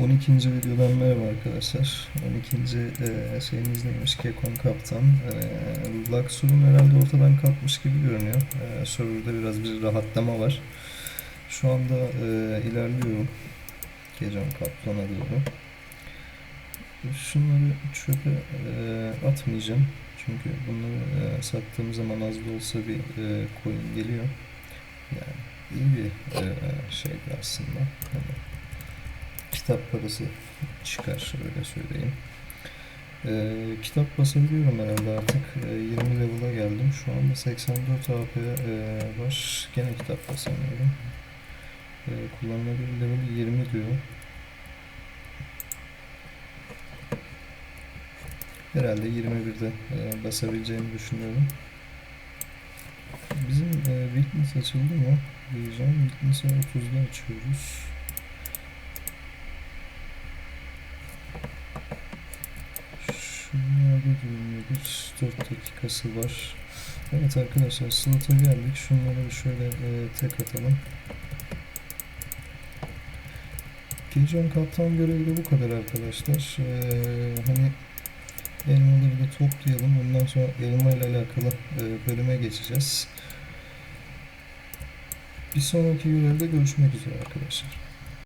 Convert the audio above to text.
12. videodan merhaba arkadaşlar. 12. E, şeyimiz neymiş? Kekon Kaptan. E, Luxor'un herhalde ortadan kalkmış gibi görünüyor. E, serverda biraz bir rahatlama var. Şu anda e, ilerliyorum. Kekon Kaptan'a doğru. Şunları çöpe e, atmayacağım. Çünkü bunları e, sattığım zaman az da olsa bir e, coin geliyor. Yani iyi bir e, şeydi aslında. Hani kitap parası çıkar öyle söyleyeyim. Ee, kitap basabiliyorum herhalde artık. Ee, 20 level'a geldim. Şu anda 84 AP e, var. Gene kitap basamıyorum. Ee, kullanılabilir level 20 diyor. Herhalde 21'de e, basabileceğimi düşünüyorum. Bizim e, Witness açıldı mı? Diyeceğim. Witness'ı 30'da açıyoruz. Şunlarda durumdadır. 4 dakikası var. Evet arkadaşlar slot'a geldik. Şunları bir şöyle e, tek atalım. Gecon kaptan görevi de bu kadar arkadaşlar. Ee, hani elmaları da toplayalım. Ondan sonra elma ile alakalı e, bölüme geçeceğiz. Bir sonraki görevde görüşmek üzere arkadaşlar.